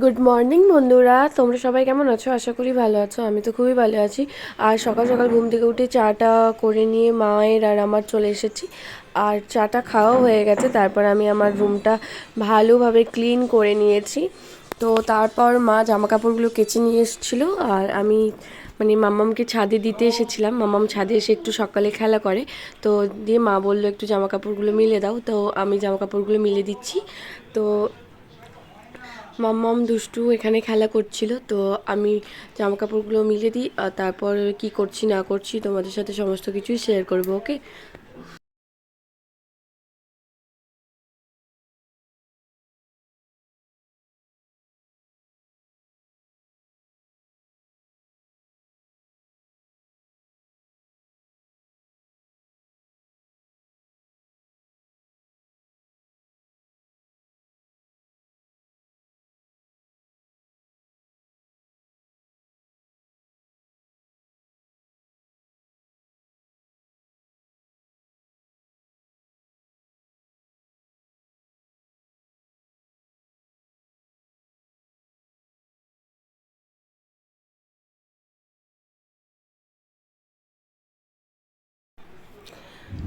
Good morning বন্ধুরা। তোমরা সবাই কেমন আছো? আশা করি ভালো আছো। আমি তো খুবই ভালো আছি। আর সকাল সকাল ঘুম থেকে উঠে চাটা করে নিয়ে মায়ের আর আমার চলে এসেছি। আর চাটা খাওয়া হয়ে গেছে। তারপর আমি আমার রুমটা ভালোভাবে ক্লিন করে নিয়েছি। তো তারপর মা জামা কাপড়গুলো কেচে নিয়ে এসেছিল। আর আমি মানে মাম্মামকে ছাদে দিতে এসেছিলাম। মাম্মাম ছাদে এসে একটু সকালে খেলা করে। তো দিয়ে মা বলল, একটু জামা কাপড়গুলো মিলে দাও। তো আমি জামা কাপড়গুলো মিলে দিচ্ছি। তো মাম্মাম দুষ্টু এখানে খেলা করছিল, তো আমি জামা কাপড়গুলো মিলে দিই তারপর কি করছি না করছি তোমাদের সাথে সমস্ত কিছুই শেয়ার করব ওকে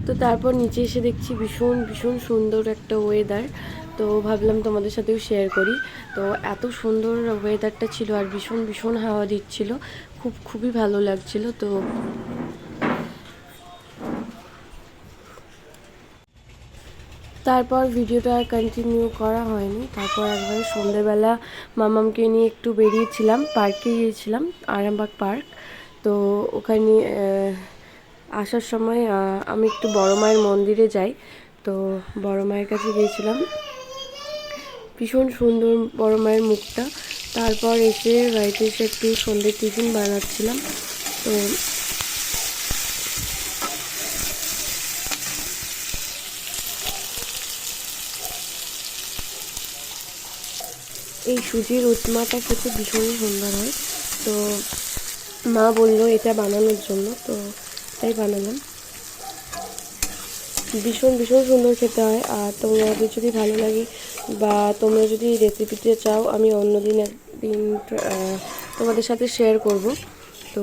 তো তারপর নিচে এসে দেখছি ভীষণ ভীষণ সুন্দর একটা ওয়েদার তো ভাবলাম তোমাদের সাথেও শেয়ার করি। তো এত সুন্দর ওয়েদারটা ছিল আর ভীষণ ভীষণ হাওয়া দিচ্ছিল। খুব, খুবই ভালো লাগছিল, তো তারপর ভিডিওটা আর কন্টিনিউ করা হয়নি। তারপর একবার সন্ধ্যেবেলা মামামকে নিয়ে একটু বেরিয়েছিলাম পার্কে গিয়েছিলাম, আরামবাগ পার্ক তো ওখানে আসার সময় আমি একটু বড় মায়ের মন্দিরে যাই। তো বড় মায়ের কাছে গিয়েছিলাম। ভীষণ সুন্দর বড় মায়ের মুখটা। তারপর এসে বাড়িতে এসে একটু সন্ধ্যের টিফিন বানাচ্ছিলাম। তো এই সুজির উৎমাটা খেতে ভীষণই সুন্দর হয়। তো মা বলল, এটা বানানোর জন্য। তো তাই বানালাম। ভীষণ ভীষণ সুন্দর খেতে হয়। আর তোমাদের যদি ভালো লাগে বা তোমরা যদি রেসিপিতে চাও, আমি অন্যদিন একদিন তোমাদের সাথে শেয়ার করব। তো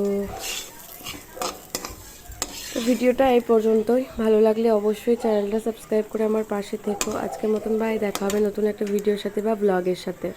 ভিডিওটা এই পর্যন্তই। ভালো লাগলে অবশ্যই চ্যানেলটা সাবস্ক্রাইব করে আমার পাশে থেকো। আজকের মতন বাই, দেখা হবে নতুন একটা ভিডিওর সাথে বা ব্লগের সাথে।